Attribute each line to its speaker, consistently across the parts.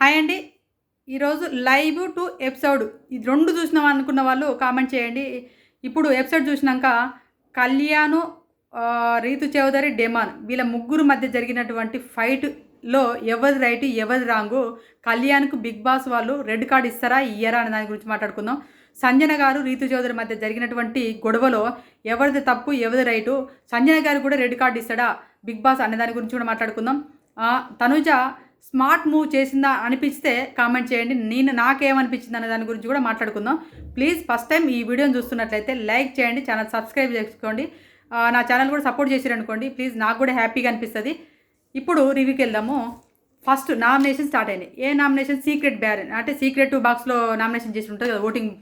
Speaker 1: Hi అండి. ఈరోజు live to episode. ఇది రెండు చూసినాం అనుకున్న వాళ్ళు కామెంట్ చేయండి. ఇప్పుడు ఎపిసోడ్ చూసినాక కళ్యాణ్ రీతు చౌదరి డెమాన్ వీళ్ళ ముగ్గురు మధ్య జరిగినటువంటి ఫైట్లో ఎవరి రైట్ ఎవరి రాంగు కళ్యాణ్కు బిగ్ బాస్ వాళ్ళు రెడ్ కార్డ్ ఇస్తారా ఇయ్యరా అనే దాని గురించి మాట్లాడుకుందాం. సంజన గారు రీతు చౌదరి మధ్య జరిగినటువంటి గొడవలో ఎవరిది తప్పు ఎవరిది రైటు సంజన గారు కూడా రెడ్ కార్డ్ ఇస్తాడా బిగ్ బాస్ అనే దాని గురించి కూడా మాట్లాడుకుందాం. తనుజ స్మార్ట్ మూవ్ చేసిందా అనిపిస్తే కామెంట్ చేయండి. నేను నాకేమనిపించింది అనే దాని గురించి కూడా మాట్లాడుకుందాం. ప్లీజ్ ఫస్ట్ టైం ఈ వీడియోని చూస్తున్నట్లయితే లైక్ చేయండి ఛానల్ సబ్స్క్రైబ్ చేసుకోండి. నా ఛానల్ కూడా సపోర్ట్ చేసిరనుకోండి ప్లీజ్ నాకు కూడా హ్యాపీగా అనిపిస్తుంది. ఇప్పుడు రివ్యూకి వెళ్దాము. ఫస్ట్ నామినేషన్ స్టార్ట్ అయినాయి ఏ నామినేషన్? సీక్రెట్ బ్యారెన్. అంటే సీక్రెట్ బాక్స్లో నామినేషన్ చేసి ఉంటుంది ఓటింగ్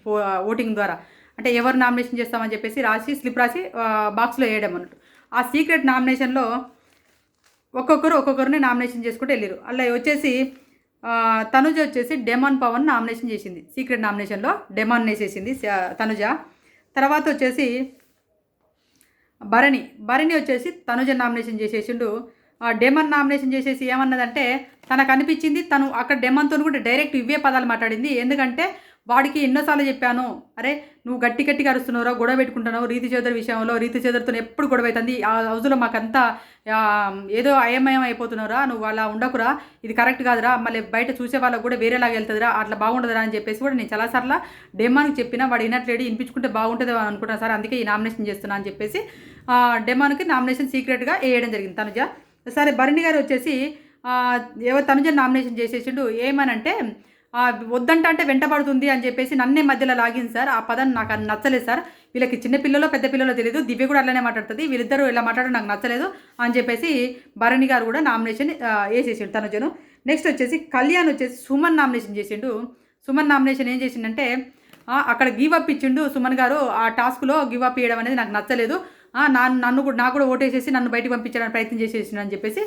Speaker 1: ఓటింగ్ ద్వారా. అంటే ఎవరు నామినేషన్ చేస్తామని చెప్పేసి రాసి స్లిప్ రాసి బాక్స్లో వేయడం అన్నట్టు. ఆ సీక్రెట్ నామినేషన్లో ఒక్కొక్కరు ఒక్కొక్కరిని నామినేషన్ చేసుకుంటూ వెళ్ళారు. అలా వచ్చేసి తనుజ వచ్చేసి డెమాన్ పవన్ నామినేషన్ చేసింది. సీక్రెట్ నామినేషన్లో డెమాన్ వేసేసింది తనుజ. తర్వాత వచ్చేసి భరణి. భరణి వచ్చేసి తనుజ నామినేషన్ చేసేసిండు. డెమన్ నామినేషన్ చేసేసి ఏమన్నదంటే తనకు అనిపించింది తను అక్కడ డెమన్తో కూడా డైరెక్ట్ ఇవే పదాలు మాట్లాడింది. ఎందుకంటే వాడికి ఎన్నోసార్లు చెప్పాను అరే నువ్వు గట్టి గట్టిగా అరుస్తున్నావురా గొడవ పెట్టుకుంటున్నావు రీతి చౌదరి విషయంలో రీతి చౌదరితో ఎప్పుడు గొడవ అవుతుంది ఆ హౌస్లో మాకంతా ఏదో అయమయం అయిపోతున్నావురా నువ్వు అలా ఉండకురా ఇది కరెక్ట్ కాదురా మళ్ళీ బయట చూసే వాళ్ళకు కూడా వేరేలాగా వెళ్తుందిరా అట్లా బాగుండదురా అని చెప్పేసి కూడా నేను చాలాసార్లు డెమాన్కి చెప్పినా వాడు వినట్లేడు వినిపించుకుంటే బాగుంటుంది అని అనుకుంటున్నాను సార్ అందుకే ఈ నామినేషన్ చేస్తున్నా అని చెప్పేసి ఆ, డెమాన్కి నామినేషన్ సీక్రెట్గా వేయడం జరిగింది తనుజ. సరే భరణి గారు వచ్చేసి ఆ, ఎవరు తనుజ నామినేషన్ చేసేసిండు ఏమనంటే అంటే వద్దంట అంటే వెంటబడుతుంది అని చెప్పేసి నన్నే మధ్యలో లాగింది సార్. ఆ పదం నాకు అది నచ్చలేదు సార్. వీళ్ళకి చిన్న పిల్లలో పెద్ద పిల్లలో తెలియదు దివ్య కూడా అలానే మాట్లాడుతుంది. వీళ్ళిద్దరూ ఇలా మాట్లాడడం నాకు నచ్చలేదు అని చెప్పేసి భరణి గారు కూడా నామినేషన్ వేసేసిండు తనుజను. నెక్స్ట్ వచ్చేసి కళ్యాణ్ వచ్చేసి సుమన్ నామినేషన్ చేసిండు. సుమన్ నామినేషన్ ఏం చేసిండంటే అక్కడ గివ్ అప్ ఇచ్చిండు సుమన్ గారు. ఆ టాస్క్లో గివ్ అప్ ఇవ్వడం అనేది నాకు నచ్చలేదు. నా నన్ను కూడా నాకు కూడా ఓటేసేసి నన్ను బయటికి పంపించడానికి ప్రయత్నం చేసేసిండు అని చెప్పేసి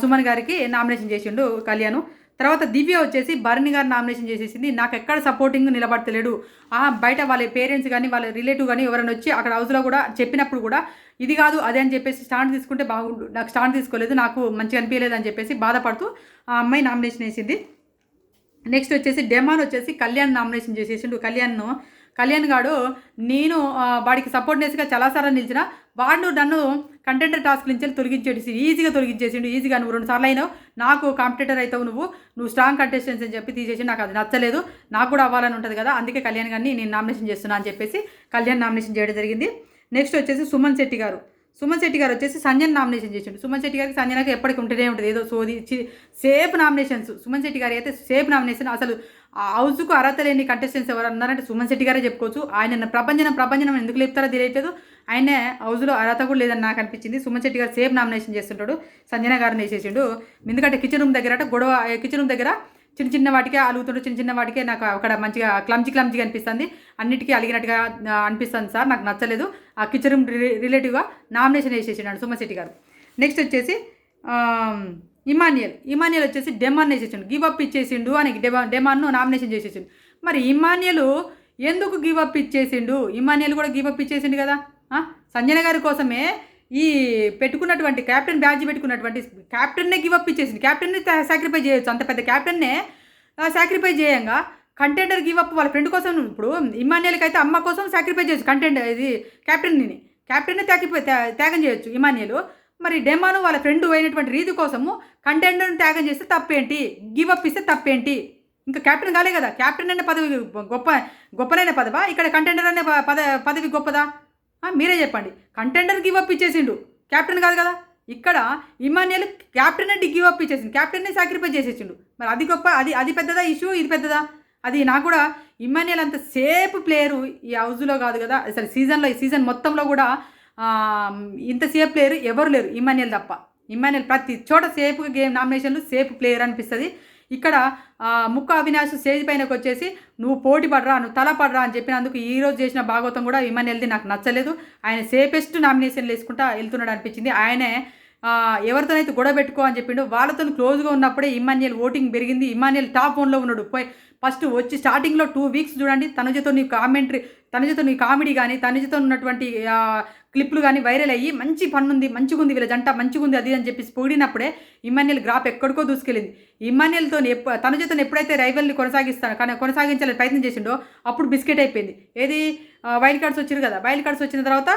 Speaker 1: సుమన్ గారికి నామినేషన్ చేసిండు కళ్యాణ్. తర్వాత దివ్య వచ్చేసి భరణి గారు నామినేషన్ చేసేసింది. నాకు ఎక్కడ సపోర్టింగ్ నిలబడతలేడు. ఆ బయట వాళ్ళ పేరెంట్స్ కానీ వాళ్ళ రిలేటివ్ కానీ ఎవరైనా వచ్చి అక్కడ హౌస్లో కూడా చెప్పినప్పుడు కూడా ఇది కాదు అదే అని చెప్పేసి స్టాండ్ తీసుకుంటే బాగుండు నాకు స్టాండ్ తీసుకోలేదు నాకు మంచిగా అనిపించలేదు అని చెప్పేసి బాధపడుతూ ఆ అమ్మాయి నామినేషన్ వేసింది. నెక్స్ట్ వచ్చేసి డెమాన్ వచ్చేసి కళ్యాణ్ నామినేషన్ చేసేసిండు. కళ్యాణ్ను కళ్యాణ్ గాడు నేను వాడికి సపోర్ట్నెస్గా చాలాసార్లు నిలిచిన వాడు నన్ను కంటెంటర్ టాస్క్ నుంచి తొలగించేసి ఈజీగా తొలగించేసిండు. ఈజీగా నువ్వు రెండు సార్లు అయినావు. నాకు కాంపిటేటర్ అవుతావు నువ్వు. నువ్వు స్ట్రాంగ్ కంటెస్టెన్స్ అని చెప్పి తీసేసి నాకు అది నచ్చలేదు. నాకు కూడా అవ్వాలని ఉంటుంది కదా. అందుకే కళ్యాణ్ గారిని నేను నామినేషన్ చేస్తున్నా అని చెప్పేసి కళ్యాణ్ నామినేషన్ చేయడం జరిగింది. నెక్స్ట్ వచ్చేసి సుమన్ శెట్టి గారు. సుమన్ శెట్టి గారు వచ్చేసి సంజన్ నామినేషన్ చేసిండు. సుమన్ శెట్టి గారికి సంజనకి ఎప్పటికి ఉంటూనే ఉంటుంది. ఏదో సోది సేఫ్ నామినేషన్స్ సుమన్ శెట్టి గారి అయితే సేఫ్ నామినేషన్ అసలు హౌస్కు అర్హత లేని కంటెస్టెంట్స్ ఎవరు అన్నారంటే సుమన్ శెట్టి గారే చెప్పుకోవచ్చు. ఆయన ప్రపంచం ప్రపంచం ఎందుకు లేపుతారో తెలియట్లేదు. ఆయనే హౌస్లో అర్హత కూడా లేదని నాకు అనిపించింది. సుమన్ శెట్టి గారు సేఫ్ నామినేషన్ చేస్తుంటాడు. సంజన గారిని వేసేసిండు. ఎందుకంటే కిచెన్ రూమ్ దగ్గర అంటే గొడవ కిచెన్ రూమ్ దగ్గర చిన్న చిన్న వాటికే అలుగుతుంటే చిన్న చిన్న వాటికే నాకు అక్కడ మంచిగా క్లమ్జీ క్లమ్జీగా అనిపిస్తుంది. అన్నిటికీ అలిగినట్టుగా అనిపిస్తుంది సార్. నాకు నచ్చలేదు. ఆ కిచెన్ రూమ్ రి- రిలేటివ్గా నామినేషన్ వేసేసిండు సుమన్ శెట్టి గారు. నెక్స్ట్ వచ్చేసి ఇమాన్యుయల్ ఇమానియల్. ఇమానియల్ వచ్చేసి డెమాన్ వేసేసిండు గివ్ అప్ ఇచ్చేసిండు అని డెమా డెమాన్ను నామినేషన్ చేసేసిండు. మరి ఇమాన్యులు ఎందుకు గివ్ అప్ ఇచ్చేసిండు? ఇమానియల్ కూడా గివ్ అప్ ఇచ్చేసిండు కదా? సంజన గారి కోసమే ఈ పెట్టుకున్నటువంటి క్యాప్టెన్ బ్యాడ్జ్ పెట్టుకున్నటువంటి క్యాప్టెన్నే గివ్ అప్ ఇచ్చేసింది క్యాప్టెన్నే సాక్రిఫై చేయొచ్చు. అంత పెద్ద క్యాప్టెన్నే సాక్రిఫై చేయంగా. కంటెండర్ గివ్ అప్ వాళ్ళ ఫ్రెండ్ కోసం ఇప్పుడు ఇమానియల్కి అయితే అమ్మ కోసం సాక్రిఫై చేయొచ్చు. కంటెండర్ ఇది క్యాప్టెన్ని క్యాప్టెన్నే త్యాగిపోయి త్యాగం చేయొచ్చు ఇమాన్యులు. మరి డెమాను వాళ్ళ ఫ్రెండ్ అయినటువంటి రీతి కోసము కంటెండర్ని త్యాగం చేస్తే తప్పేంటి? గివ్ అప్ ఇస్తే తప్పేంటి? ఇంకా క్యాప్టెన్ కాలే కదా. క్యాప్టెన్ అనే పదవి గొప్ప గొప్పనైన పదవా? ఇక్కడ కంటెండర్ అనే ప- పద పదవి గొప్పదా? మీరే చెప్పండి. కంటెండర్ గివ్ అప్ ఇచ్చేసిండు. క్యాప్టెన్ కాదు కదా. ఇక్కడ ఇమాన్యుయల్ క్యాప్టెన్ అంటే గివ్ అప్ ఇచ్చేసిండు. క్యాప్టెన్ని సాక్రిఫై చేసేసిండు. మరి అది గొప్ప అది అది పెద్దదా? ఇష్యూ ఇది పెద్దదా? అది నాకు కూడా ఇమాన్యుయల్ అంత సేఫ్ ప్లేయరు ఈ హౌస్లో కాదు కదా. అసలు సీజన్లో ఈ సీజన్ మొత్తంలో కూడా ఇంతసేపు ఇంత సేఫ్ ప్లేయర్ ఎవరు లేరు. ఇమాన్యుయల్ తప్ప. ఇమాన్యుయల్ ప్రతి చోట సేఫ్గా గేమ్ నామినేషన్లు సేఫ్ ప్లేయర్ అనిపిస్తుంది. ఇక్కడ ముక్క అవినాష్ స్టేజ్ పైనకి వచ్చేసి నువ్వు పోటీ పడరా నువ్వు తల పడరా అని చెప్పినందుకు ఈ రోజు చేసిన భాగవతం కూడా ఇమాన్యుయల్ది నాకు నచ్చలేదు. ఆయన సేఫెస్ట్ నామినేషన్లు వేసుకుంటా వెళ్తున్నాడు అనిపించింది. ఆయనే ఎవరితోనైతే గొడవ పెట్టుకో అని చెప్పిండు వాళ్ళతో క్లోజ్గా ఉన్నప్పుడే ఇమాన్యుయల్ ఓటింగ్ పెరిగింది. ఇమాన్యుయల్ టాప్ వన్లో ఉన్నాడు. పోయి ఫస్ట్ వచ్చి స్టార్టింగ్లో టూ వీక్స్ చూడండి తనుజతో నీ కామెంటరీ తనుజతో నీ కామెడీ కానీ తనుజతో ఉన్నటువంటి క్లిప్లు కానీ వైరల్ అయ్యి మంచి పన్నుంది మంచిగా ఉంది వీళ్ళ జంట మంచిగా ఉంది అది అని చెప్పేసి పొగిడినప్పుడే ఇమాన్యుయల్ గ్రాఫ్ ఎక్కడికో దూసుకెళ్ళింది. ఇమాన్యుయల్తో ఎప్పు తనుజతో ఎప్పుడైతే రైవల్ని కొనసాగిస్తాను కానీ కొనసాగించాలని ప్రయత్నం చేసిండో అప్పుడు బిస్కెట్ అయిపోయింది. ఏది? వైల్డ్ కార్డ్స్ వచ్చారు కదా వైల్డ్ కార్డ్స్ వచ్చిన తర్వాత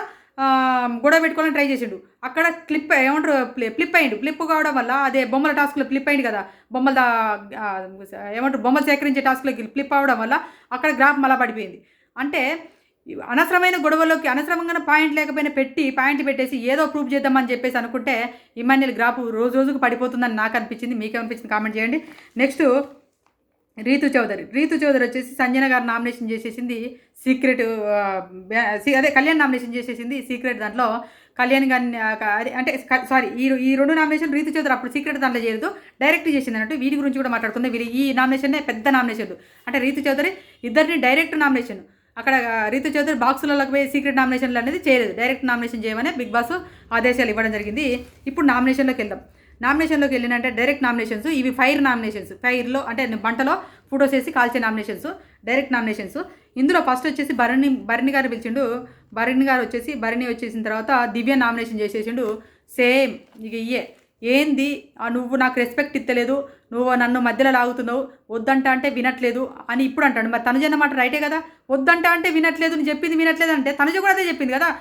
Speaker 1: గొడవ పెట్టుకోవాలని ట్రై చేసిండు. అక్కడ క్లిప్ ఏమంటారు ఫ్లిప్ అయ్యిండు ఫ్లిప్ కావడం వల్ల అదే బొమ్మల టాస్క్లో ఫ్లిప్ అయింది కదా. బొమ్మల ఏమంటారు బొమ్మలు సేకరించే టాస్క్లో ఫ్లిప్ అవ్వడం వల్ల అక్కడ గ్రాఫ్ మళ్ళా పడిపోయింది. అంటే అనవసరమైన గొడవలోకి అనవసరంగా పాయింట్ లేకపోయినా పెట్టి పాయింట్ పెట్టేసి ఏదో ప్రూఫ్ చేద్దామని చెప్పేసి అనుకుంటే ఇమాన్యుల్ గ్రాఫ్ రోజు రోజుకు పడిపోతుందని నాకు అనిపించింది. మీకేమనిపించింది కామెంట్ చేయండి. నెక్స్ట్ రీతు చౌదరి. రీతు చౌదరి వచ్చేసి సంజన గారు నామినేషన్ చేసేసింది. సీక్రెట్ అదే కళ్యాణ్ నామినేషన్ చేసేసింది సీక్రెట్ దాంట్లో. కళ్యాణ్ గారిని అంటే సారీ ఈ ఈ రెండు నామినేషన్ రీతి చౌదరి అప్పుడు సీక్రెట్ దాంట్లో చేయలేదు డైరెక్ట్ చేసింది అన్నట్టు వీరి గురించి కూడా మాట్లాడుకుంది. వీరి ఈ నామినేషన్నే పెద్ద నామినేషన్. అంటే రీతి చౌదరి ఇద్దరిని డైరెక్ట్ నామినేషన్. అక్కడ రీతు చౌదరి బాక్సులలోకి పోయి సీక్రెట్ నామినేషన్లు అనేది చేయలేదు. డైరెక్ట్ నామినేషన్ చేయమని బిగ్ బాస్ ఆదేశాలు ఇవ్వడం జరిగింది. ఇప్పుడు నామినేషన్లోకి వెళ్దాం. నామినేషన్లోకి వెళ్ళినంటే డైరెక్ట్ నామినేషన్స్ ఇవి ఫైర్ నామినేషన్స్. ఫైర్లో అంటే బంటలో ఫొటోస్ వేసి కాల్చే నామినేషన్స్. Direct nominations. ఇందులో ఫస్ట్ వచ్చేసి భరణి భరణి గారు పిలిచిండు. భరణి గారు వచ్చేసి భరణి వచ్చేసిన తర్వాత దివ్య నామినేషన్ చేసేసిండు. సేమ్ ఇక ఇయే ఏంది? ఆ నువ్వు నాకు రెస్పెక్ట్ ఇస్తలేదు నువ్వు నన్ను మధ్యలో లాగుతున్నావు. వద్దంట అంటే వినట్లేదు అని ఇప్పుడు అంటాడు. మరి తనుజ మాట రైటే కదా? వద్దంట అంటే వినట్లేదు. నువ్వు చెప్పింది వినట్లేదు అంటే తనుజ కూడా అదే చెప్పింది కదా?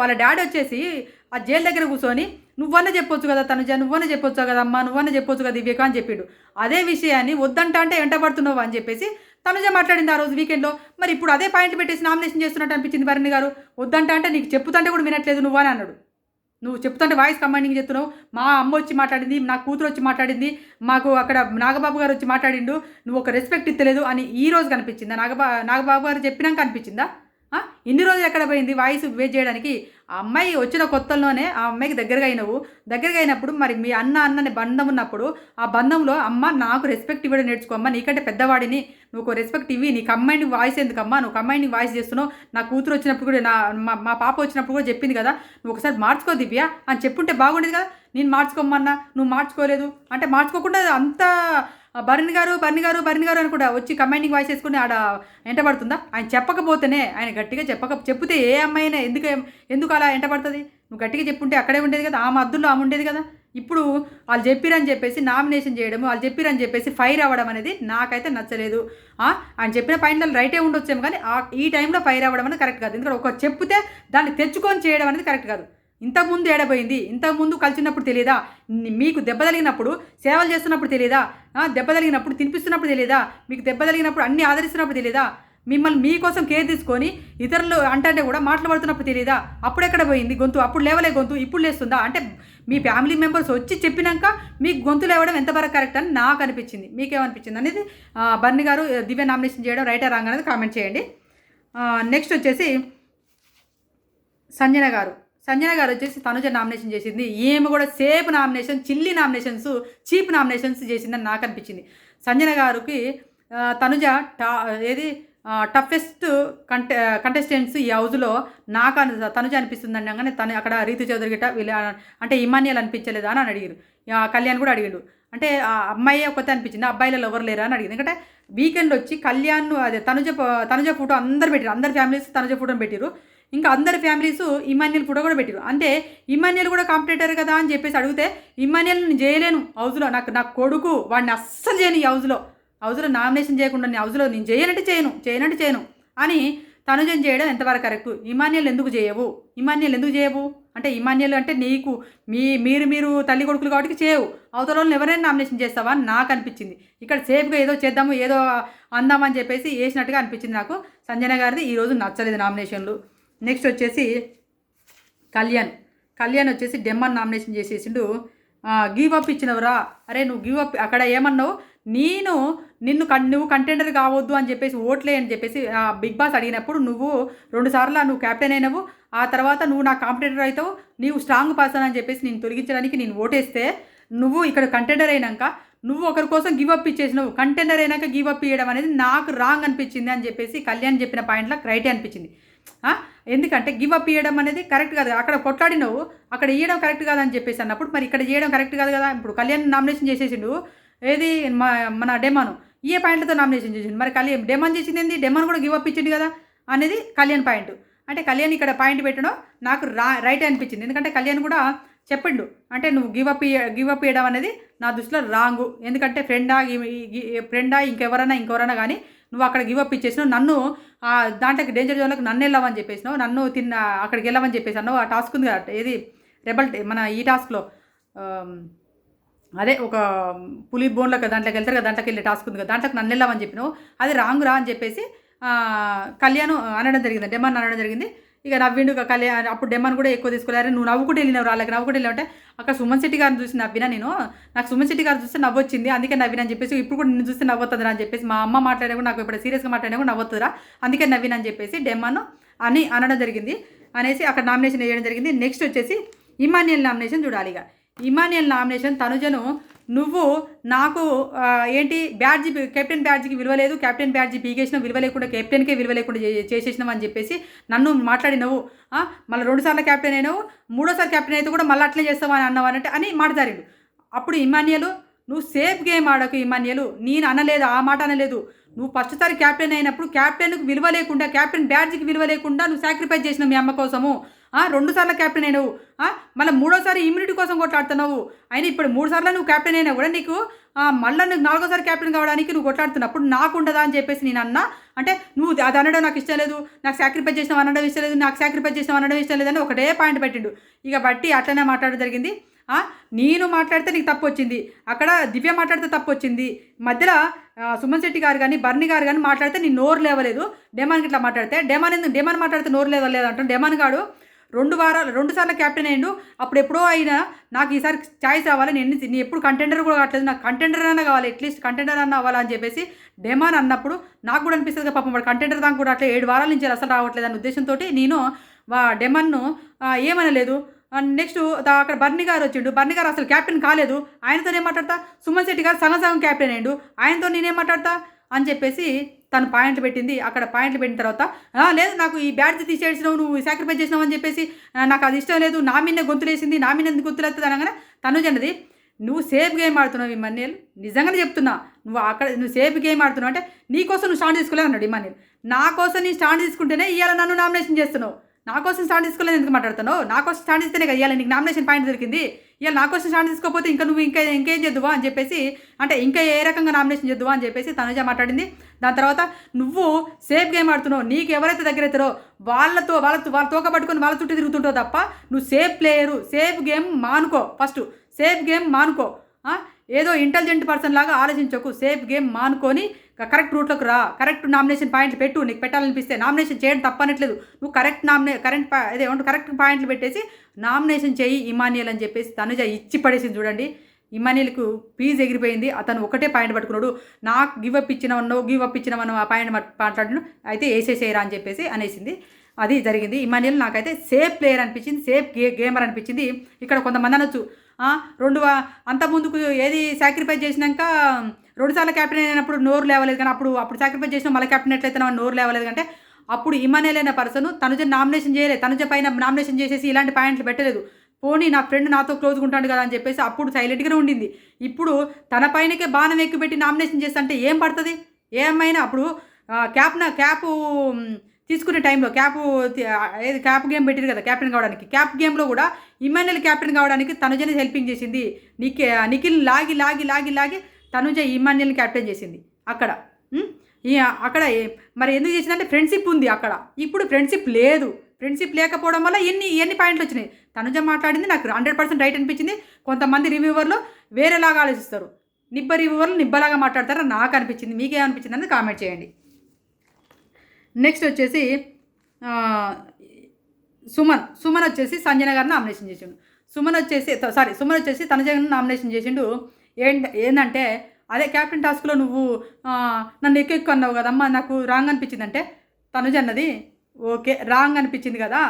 Speaker 1: వాళ్ళ డాడీ వచ్చేసి ఆ జైలు దగ్గర కూర్చొని నువ్వన్న చెప్పొచ్చు కదా తనుజ? నువ్వన్న చెప్పొచ్చు కదా అమ్మ నువ్వన్న చెప్పొచ్చు కదా దివ్యక అని చెప్పిండు. అదే విషయాన్ని వద్దంట అంటే వెంటబడుతున్నావు అని చెప్పేసి తనుజ మాట్లాడింది ఆ రోజు వీకెండ్లో మరి ఇప్పుడు అదే పాయింట్ పెట్టేసి నామినేషన్ చేస్తున్నట్టు అనిపించింది భరణి గారు. వద్దంట అంటే నీకు చెప్పుతంటే కూడా వినట్లేదు నువ్వు అని అన్నాడు. నువ్వు చెప్తుంటే వాయిస్ కమాండింగ్ చెప్తున్నావు మా అమ్మ వచ్చి మాట్లాడింది నా కూతురు వచ్చి మాట్లాడింది మాకు అక్కడ నాగబాబు గారు వచ్చి మాట్లాడిండు నువ్వు ఒక రెస్పెక్ట్ ఇస్తలేదు అని ఈ రోజు కనిపించిందా? నాగబా నాగబాబు గారు చెప్పినాక అనిపించిందా? ఇన్ని రోజులు ఎక్కడ పోయింది? వాయిస్ వేట్ చేయడానికి ఆ అమ్మాయి వచ్చిన కొత్తల్లోనే ఆ అమ్మాయికి దగ్గరగా అయినవు. దగ్గరగా అయినప్పుడు మరి మీ అన్న అన్నని బంధం ఉన్నప్పుడు ఆ బంధంలో అమ్మ నాకు రెస్పెక్ట్ ఇవ్వడం నేర్చుకోమ్మా నీకంటే పెద్దవాడిని. నువ్వు ఒక రెస్పెక్ట్ ఇవ్వి. నీ అమ్మాయిని వాయిస్ ఎందుకమ్మా? నువ్వు అమ్మాయిని వాయిస్ చేస్తున్నావు. నా కూతురు వచ్చినప్పుడు కూడా నా మా మా పాప వచ్చినప్పుడు కూడా చెప్పింది కదా నువ్వు ఒకసారి మార్చుకో దివ్య. అని చెప్పుంటే బాగుండేది కదా. నేను మార్చుకోమన్నా నువ్వు మార్చుకోలేదు. అంటే మార్చుకోకుండా అంత భరణి గారు భరణి గారు భరణి గారు అని కూడా వచ్చి కమాండింగ్ వాయిస్ వేసుకుని ఆడ ఎంటబడుతుందా? ఆయన చెప్పకపోతేనే ఆయన గట్టిగా చెప్పక చెప్తే ఏ అమ్మాయినా ఎందుకు ఎందుకు అలా ఎంటబడుతుంది? నువ్వు గట్టిగా చెప్పుంటే అక్కడే ఉండేది కదా ఆమె అద్దుల్లో ఆమె ఉండేది కదా. ఇప్పుడు వాళ్ళు చెప్పిరని చెప్పేసి నామినేషన్ చేయడం వాళ్ళు చెప్పిరని చెప్పేసి ఫైర్ అవ్వడం అనేది నాకైతే నచ్చలేదు. ఆయన చెప్పిన పాయింట్లు రైటే ఉండొచ్చేమో కానీ ఆ ఈ టైంలో ఫైర్ అవ్వడం అనేది కరెక్ట్ కాదు. ఎందుకంటే ఒక చెప్తే దాన్ని తెచ్చుకొని చేయడం అనేది కరెక్ట్ కాదు. ఇంతకుముందు ఏడబోయింది ఇంతకుముందు కలిసినప్పుడు తెలియదా మీకు దెబ్బ తగిలినప్పుడు సేవలు చేస్తున్నప్పుడు తెలియదా దెబ్బ తగిలినప్పుడు తినిపిస్తున్నప్పుడు తెలియదా మీకు దెబ్బ తగిలినప్పుడు అన్ని ఆదరిస్తున్నప్పుడు తెలియదా మిమ్మల్ని మీకోసం కేర్ తీసుకొని ఇతరులు అంటే కూడా మాట్లాడుతున్నప్పుడు తెలియదా అప్పుడు ఎక్కడ పోయింది? గొంతు అప్పుడు లేవలే గొంతు ఇప్పుడు లేస్తుందా? అంటే మీ ఫ్యామిలీ మెంబర్స్ వచ్చి చెప్పినాక మీకు గొంతు లేవడం ఎంతవరకు కరెక్ట్ అని నాకు అనిపించింది. మీకేమనిపించింది అనేది బర్ని గారు దివ్య నామినేషన్ చేయడం రైటర్ రాంగ్ అనేది కామెంట్ చేయండి. నెక్స్ట్ వచ్చేసి సంజన గారు. సంజన గారు వచ్చేసి తనుజ నామినేషన్ చేసింది. ఈమె కూడా safe nomination silly nominations cheap nominations చేసిందని నాకు అనిపించింది. సంజన గారికి తనుజ టా ఏది టఫెస్ట్ కంటె కంటెస్టెంట్స్ ఈ హౌజ్లో నాకు అని తనుజ అనిపిస్తుంది అనగానే తను అక్కడ రీతు చౌదరి గిట్ట వీళ్ళ అంటే ఇమాన్యాలు అనిపించలేదా అని అడిగారు. కళ్యాణ్ కూడా అడిగాడు. అంటే ఆ అమ్మాయి కొత్త అనిపించింది అబ్బాయిలలో ఎవరు లేరా అని అడిగింది. ఎందుకంటే వీకెండ్ వచ్చి కళ్యాణ్ అదే తనుజ తనుజ ఫోటో అందరు పెట్టారు. అందరి ఫ్యామిలీస్ తనుజ ఫోటోని పెట్టారు. ఇంకా అందరి ఫ్యామిలీస్ ఇమాన్యుల్ ఫోటో కూడా పెట్టారు. అంటే ఇమాన్యుల్ కూడా కాంపిటేటర్ కదా అని చెప్పేసి అడిగితే ఇమాన్యుల్ నేను చేయలేను హౌస్లో నాకు నా కొడుకు వాడిని అస్సలు చేయను ఈ హౌస్లో హౌస్లో నామినేషన్ చేయకుండా నేను హౌస్లో నేను చేయనంటే చేయను చేయనంటే చేయను. అని తనుజం చేయడం ఎంతవరకు కరెక్ట్? ఇమాన్యుల్ ఎందుకు చేయవు? ఇమాన్యుల్ ఎందుకు చేయవు? అంటే ఇమాన్యుల్ అంటే నీకు మీ మీరు మీరు తల్లి కొడుకులు కాబట్టి చేయవు. అవతల వాళ్ళని ఎవరైనా నామినేషన్ చేస్తావా? అని నాకు అనిపించింది. ఇక్కడ సేఫ్గా ఏదో చేద్దాము ఏదో అందామని చెప్పేసి వేసినట్టుగా అనిపించింది నాకు. సంజన గారిది ఈరోజు నచ్చలేదు నామినేషన్లు. నెక్స్ట్ వచ్చేసి కళ్యాణ్. కళ్యాణ్ వచ్చేసి డెమ్మన్ నామినేషన్ చేసేసిండు. గివ్ అప్ ఇచ్చినవరా? అరే నువ్వు గివ్ అప్ అక్కడ ఏమన్నావు? నేను నిన్ను కన్ నువ్వు కంటెండర్ కావద్దు అని చెప్పేసి ఓట్లే అని చెప్పేసి బిగ్ బాస్ అడిగినప్పుడు నువ్వు రెండు సార్లు నువ్వు క్యాప్టెన్ అయినవు. ఆ తర్వాత నువ్వు నా కాంపిటేటర్ అవుతావు. నీవు స్ట్రాంగ్ పర్సన్ అని చెప్పేసి నేను తొలగించడానికి నేను ఓటేస్తే నువ్వు ఇక్కడ కంటెండర్ అయినాక నువ్వు ఒకరి కోసం గివ్ అప్ ఇచ్చేసినావు. కంటెండర్ అయినాక గివ్ అప్ ఇవ్వడం అనేది నాకు రాంగ్ అనిపించింది అని చెప్పేసి కళ్యాణ్ చెప్పిన పాయింట్లో రైటే అనిపించింది. ఎందుకంటే గివ్ అప్ ఇవ్వడం అనేది కరెక్ట్ కాదు. అక్కడ కొట్లాడినవు అక్కడ ఇవ్వడం కరెక్ట్ కాదని చెప్పేసి అన్నప్పుడు మరి ఇక్కడ చేయడం కరెక్ట్ కాదు కదా. ఇప్పుడు కళ్యాణ్ నామినేషన్ చేసేసిండు. ఏది? మా మన డెమాను. ఏ పాయింట్లతో నామినేషన్ చేసిండు. మరి కళ్యాణ్ డెమాన్ చేసింది ఏంది? డెమాన్ కూడా గివ్ అప్ ఇచ్చిండు కదా అనేది కళ్యాణ్ పాయింట్ అంటే కళ్యాణ్ ఇక్కడ పాయింట్ పెట్టడం నాకు రా రైట్ అనిపించింది. ఎందుకంటే కళ్యాణ్ కూడా చెప్పిండు. అంటే నువ్వు గివప్ గివప్ గివ్ అప్ ఇవ్వడం అనేది నా దృష్టిలో రాంగు ఎందుకంటే ఫ్రెండా ఫ్రెండా ఇంకెవరైనా ఇంకెవరైనా కానీ నువ్వు అక్కడ గివప్ ఇచ్చేసినావు నన్ను ఆ దాంట్లోకి డేంజర్ జోన్లోకి నన్ను వెళ్ళావని చెప్పేసినావు నన్ను తిన్న అక్కడికి వెళ్ళమని చెప్పేసి అన్నావు ఆ టాస్క్ ఉంది కదా ఏది? రెబల్ మన ఈ టాస్క్లో అదే ఒక పులి బోన్లోకి దాంట్లోకి వెళ్తారు కదా దాంట్లోకి వెళ్ళే టాస్క్ ఉంది కదా దాంట్లోకి నన్ను వెళ్ళామని చెప్పినావు అది రాంగ్ రా అని చెప్పేసి కళ్యాణం కళ్యాణ్ అనడం జరిగింది డెమాన్ అనడం జరిగింది? ఇక నవ్విండు ఇక కళ్యాణ్ అప్పుడు డెమాన్ కూడా ఎక్కువ తీసుకోలేరు నువ్వు నవ్వుకుంటూ వెళ్ళినావు వాళ్ళకి నవ్వుకుంటూ వెళ్ళావు అంటే అక్కడ సుమన్ శెట్టి గారిని చూసి నవ్వినా నేను? నాకు సుమన్ శెట్టి గారు చూస్తే నవ్వొచ్చింది అందుకే నవ్వినా అని చెప్పేసి ఇప్పుడు కూడా నిన్ను చూస్తే నవ్వుతుందిరా అని చెప్పేసి మా అమ్మ మాట్లాడే కూడా నాకు ఇప్పుడు సీరియస్గా మాట్లాడే కూడా నవ్వుతుందిరా అందుకే నవ్వినా అని చెప్పేసి డెమ్మను అని అనడం జరిగింది. అనేసి అక్కడ నామినేషన్ వేయడం జరిగింది. నెక్స్ట్ వచ్చేసి ఇమానియల్ నామినేషన్ చూడాలి ఇక. ఇమానియల్ నామినేషన్ తనుజను నువ్వు నాకు ఏంటి బ్యాడ్జీ కెప్టెన్ బ్యాడ్జీకి విలువ లేదు కెప్టెన్ బ్యాడ్జి పీకేసిన విలువ లేకుండా కెప్టెన్కే విలువ లేకుండా చే- చేసేసినావు అని చెప్పేసి నన్ను మాట్లాడినవు మళ్ళీ రెండుసార్లు కెప్టెన్ అయినావు మూడోసారి కెప్టెన్ అయితే కూడా మళ్ళీ అట్లే చేస్తావు అని అన్నావు అంటే అని మాట్లాడాడు అప్పుడు ఇమాన్యలు నువ్వు సేఫ్ గేమ్ ఆడకు ఇమాన్యలు నేను అనలేదు ఆ మాట అనలేదు. నువ్వు ఫస్ట్ సారి క్యాప్టెన్ అయినప్పుడు క్యాప్టెన్కి విలువ లేకుండా క్యాప్టెన్ బ్యాడ్జ్కి విలువ లేకుండా నువ్వు సాక్రిఫైస్ చేసినావు మీ అమ్మ కోసము. రెండు సార్లు క్యాప్టెన్ అయినావు. మళ్ళీ మూడోసారి ఇమ్యూనిటీ కోసం కొట్లాడుతున్నావు. అయినా ఇప్పుడు మూడు సార్లు నువ్వు క్యాప్టెన్ అయినా కూడా నీకు మళ్ళీ నువ్వు నాలుగోసారి క్యాప్టెన్ కావడానికి నువ్వు కొట్లాడుతున్నప్పుడు నాకు ఉండదా అని చెప్పేసి నేను అన్నా. అంటే నువ్వు అది అనడం నాకు ఇష్టం లేదు. నాకు సాక్రిఫైస్ చేసినావు అనడం ఇష్టం లేదు. నాకు సాక్రిఫైస్ చేసినావు అనడం ఇష్టం లేదని ఒకటే పాయింట్ పెట్టిండు. ఇక బట్టి అట్లనే మాట్లాడడం జరిగింది. నేను మాట్లాడితే నీకు తప్పు వచ్చింది. అక్కడ దివ్య మాట్లాడితే తప్పు వచ్చింది. మధ్యలో సుమన్ శెట్టి గారు కానీ బర్ని గారు కానీ మాట్లాడితే నీ నోరు లేవలేదు. డెమాన్కి ఇట్లా మాట్లాడితే డెమాన్ ఎందుకు? డెమాన్ మాట్లాడితే నోరు లేవలేదు అంటాం డెమాన్ గాడు రెండు వారాలు రెండు సార్లు క్యాప్టెన్ అయ్యిండు. అప్పుడు ఎప్పుడో అయినా నాకు ఈసారి ఛాయిస్ అవ్వాలి నేను నీ ఎప్పుడు కంటెండర్ కూడా కావట్లేదు. నాకు కంటెండర్ అన్న కావాలి. అట్లీస్ట్ కంటెండర్ అన్న అవ్వాలి అని చెప్పేసి డెమాన్ అన్నప్పుడు నాకు కూడా అనిపిస్తుంది పాపం వాడు కంటెండర్ దాకా కూడా అట్లా ఏడు వారాల నుంచి అసలు రావట్లేదు అనే ఉద్దేశంతో నేను వా డెమాన్ను ఏమనలేదు. నెక్స్ట్ అక్కడ బర్ని గారు వచ్చిండు. బర్ని గారు అసలు క్యాప్టెన్ కాలేదు. ఆయనతో ఏం మాట్లాడతా. సుమన్ శెట్టి గారు సగం సగం క్యాప్టెన్ అయ్యిండు. ఆయనతో నేనేం మాట్లాడతా? అని చెప్పేసి తను పాయింట్లు పెట్టింది. అక్కడ పాయింట్లు పెట్టిన తర్వాత లేదు నాకు ఈ బ్యాట్ తీసేసినావు నువ్వు సాక్రిఫైస్ చేసినావు అని చెప్పేసి నాకు అది ఇష్టం లేదు. నా మీద గొంతులేసింది నా మీద ఎందుకు గొంతులేస్తుంది అనగానే తను చెన్నది నువ్వు సేఫ్ గేమ్ ఆడుతున్నావు ఇమ్మన్నీల్ నిజంగానే చెప్తున్నా. నువ్వు అక్కడ నువ్వు సేఫ్ గేమ్ ఆడుతున్నావు అంటే నీకోసం నువ్వు స్టాండ్ తీసుకోలేదు అన్నాడు ఇమ్మన్నీల్ నా కోసం నీ స్టాండ్ తీసుకుంటేనే ఇవాళ నన్ను నామినేషన్ చేస్తున్నావు. నా కోసం స్టాండ్ తీసుకోలేదు ఎందుకు మాట్లాడుతున్నావు? నా కోసం స్టాండ్ ఇస్తేనే కదా ఇవాళ నీకు నామినేషన్ పాయింట్ దొరికింది. ఇవాళ నా కోసం స్టాండ్ తీసుకోకపోతే ఇంకా నువ్వు ఇంకా ఇంకేం చేద్దువా అని చెప్పేసి అంటే ఇంకా ఏ రకంగా నామినేషన్ చేద్దువా అని చెప్పేసి తనుజ మాట్లాడింది. దాని తర్వాత నువ్వు సేఫ్ గేమ్ ఆడుతున్నావు. నీకు ఎవరైతే దగ్గర అవుతారో వాళ్ళతో వాళ్ళతో వాళ్ళ తోక పట్టుకొని వాళ్ళ చుట్టూ తిరుగుతుంటావు తప్ప నువ్వు సేఫ్ ప్లేయరు సేఫ్ గేమ్ మానుకో. ఫస్ట్ సేఫ్ గేమ్ మానుకో. ఏదో ఇంటెలిజెంట్ పర్సన్ లాగా ఆలోచించకు. సేఫ్ గేమ్ మానుకొని కరెక్ట్ రూట్లోకి రా. కరెక్ట్ నామినేషన్ పాయింట్లు పెట్టు. నీకు పెట్టాలనిపిస్తే నామినేషన్ చేయడం తప్పనట్లేదు. నువ్వు కరెక్ట్ నామినే కరెంట్ అదే కరెక్ట్ పాయింట్లు పెట్టేసి నామినేషన్ చేయి ఇమానియల్ అని చెప్పేసి తనుజ ఇచ్చి పడేసింది చూడండి. ఇమానియల్కు ఫీజు ఎగిరిపోయింది. అతను ఒకటే పాయింట్ పట్టుకున్నాడు. నాకు గివ్ అప్ ఇచ్చినవన్నో గివ్ అప్ ఇచ్చినవన్నో ఆ పాయింట్ మాట్లాడిన అయితే వేసేసేయరా అని చెప్పేసి అనేసింది. అది జరిగింది. ఇమానియల్ నాకైతే సేఫ్ ప్లేయర్ అనిపించింది. సేఫ్ గే గేమర్ అనిపించింది. ఇక్కడ కొంతమంది అనొచ్చు. రెండు అంత ముందుకు ఏది సాక్రిఫైస్ చేసినాక రెండుసార్లు క్యాప్టెన్ అయినప్పుడు నోరు లేవలేదు కానీ అప్పుడు అప్పుడు సాక్రిఫైస్ చేసిన మళ్ళీ క్యాప్టెన్ ఎట్లయితే నోరు లేవలేదు అంటే అప్పుడు ఇమానియల్ అయిన పర్సన్ తనుజ నామినేషన్ చేయలేదు. తనుజ పైన నామినేషన్ చేసేసి ఇలాంటి పాయింట్లు పెట్టలేదు. పోనీ నా ఫ్రెండ్ నాతో క్లోజ్గా ఉంటాడు కదా అని చెప్పేసి అప్పుడు సైలెంట్గానే ఉండింది. ఇప్పుడు తన పైనకే బాణం ఎక్కువ పెట్టి నామినేషన్ చేస్తే అంటే ఏం పడుతుంది? ఏమైనా అప్పుడు క్యాప్న క్యాప్ నా క్యాప్ తీసుకునే టైంలో క్యాప్ ఏది క్యాప్ గేమ్ పెట్టారు కదా క్యాప్టెన్ కావడానికి. క్యాప్ గేమ్లో కూడా ఇమాన్యుల్ క్యాప్టెన్ కావడానికి తనుజని హెల్పింగ్ చేసింది. నిఖి నిఖిల్ లాగి లాగి లాగి లాగి తనుజ ఇమాన్యుల్ని క్యాప్టెన్ చేసింది. అక్కడ. అక్కడ మరి ఎందుకు చేసిందంటే ఫ్రెండ్షిప్ ఉంది అక్కడ. ఇప్పుడు ఫ్రెండ్షిప్ లేదు. ఫ్రెండ్షిప్ లేకపోవడం వల్ల ఎన్ని ఎన్ని పాయింట్లు వచ్చినాయి? తనుజ మాట్లాడింది నాకు హండ్రెడ్ పర్సెంట్ రైట్ అనిపించింది. కొంతమంది రివ్యూవర్లు వేరేలాగా ఆలోచిస్తారు. నిబ్బ రివ్యూవర్లు నిబ్బలాగా మాట్లాడతారని నాకు అనిపించింది. మీకేమనిపించింది అనేది కామెంట్ చేయండి. నెక్స్ట్ వచ్చేసి సుమన్ సుమన్ వచ్చేసి సంజన గారిని నామినేషన్ చేసిండు. సుమన్ వచ్చేసి సారీ సుమన్ వచ్చేసి తన జగన్ నామినేషన్ చేసిండు. ఏంట ఏంటంటే అదే క్యాప్టెన్ టాస్క్లో నువ్వు నన్ను ఎక్కువ ఎక్కువ అన్నావు కదమ్మా నాకు రాంగ్ అనిపించింది అంటే తనుజ అన్నది ఓకే రాంగ్ అనిపించింది కదా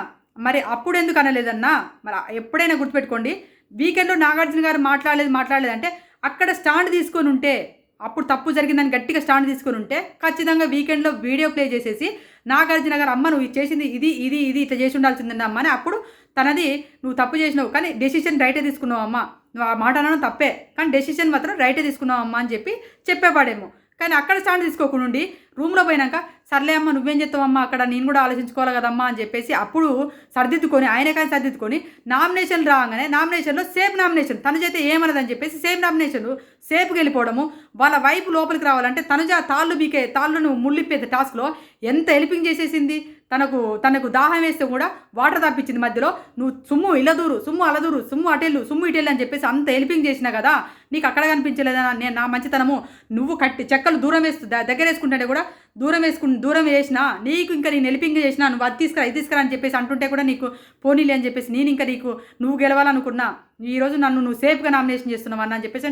Speaker 1: మరి అప్పుడు ఎందుకు అనలేదన్నా? మరి ఎప్పుడైనా గుర్తుపెట్టుకోండి. వీకెండ్లో నాగార్జున గారు మాట్లాడలేదు మాట్లాడలేదు అంటే అక్కడ స్టాండ్ తీసుకొని ఉంటే అప్పుడు తప్పు జరిగిందని గట్టిగా స్టాండ్ తీసుకుని ఉంటే ఖచ్చితంగా వీకెండ్లో వీడియో ప్లే చేసేసి నాగార్జున గారు అమ్మ నువ్వు చేసింది ఇది ఇది ఇది ఇట్లా చేసి ఉండాల్సిందండి అమ్మ అని అప్పుడు తనది నువ్వు తప్పు చేసినావు కానీ డెసిషన్ రైటే తీసుకున్నావు అమ్మ. నువ్వు ఆ మాట అనడం తప్పే కానీ డెసిషన్ మాత్రం రైటే తీసుకున్నావు అమ్మ అని చెప్పి చెప్పేవాడేమో. కానీ అక్కడ స్టాండ్ తీసుకోకుండా ఉండి రూమ్లో పోయినాక సర్లే అమ్మ నువ్వేం చెప్తావమ్మా అక్కడ నేను కూడా ఆలోచించుకోవాలి కదమ్మా అని చెప్పేసి అప్పుడు సర్దిద్దుకొని ఆయన కానీ సర్దిద్దుకొని నామినేషన్ రాగానే నామినేషన్లో సేఫ్ నామినేషన్ తన చేత ఏమన్నదని చెప్పేసి సేఫ్ నామినేషన్ సేఫ్కి వెళ్ళిపోవడము వాళ్ళ వైపు లోపలికి రావాలంటే తనుజ తాళ్ళు బీకే తాళ్ళను ముళ్ళిప్పేది టాస్క్లో ఎంత హెల్పింగ్ చేసేసింది? తనకు తనకు దాహం వేస్తే కూడా వాటర్ తప్పించింది మధ్యలో. నువ్వు సుమ్ము ఇలా దూరు సుమ్ము అలా దూరు సుమ్ము అటెళ్ళు సుమ్ము ఇటెళ్ళు అని చెప్పేసి అంత హెల్పింగ్ చేసినా కదా నీకు అక్కడ కనిపించలేదా? నేను నా మంచితనము. నువ్వు కట్టి చెక్కలు దూరం వేస్తు దగ్గర వేసుకుంటే కూడా దూరం వేసుకుని దూరం వేసినా నీకు ఇంకా నేను హెల్పింగ్ చేసినా నువ్వు అది తీసుకురా ఇది తీసుకురా అని చెప్పేసి అంటుంటే కూడా నీకు పోనీలే అని చెప్పేసి నేను ఇంకా నీకు నువ్వు గెలవాలనుకున్నా ఈరోజు నన్ను నువ్వు సేఫ్గా నామినేషన్ చేస్తున్నావు అన్న అని చెప్పేసి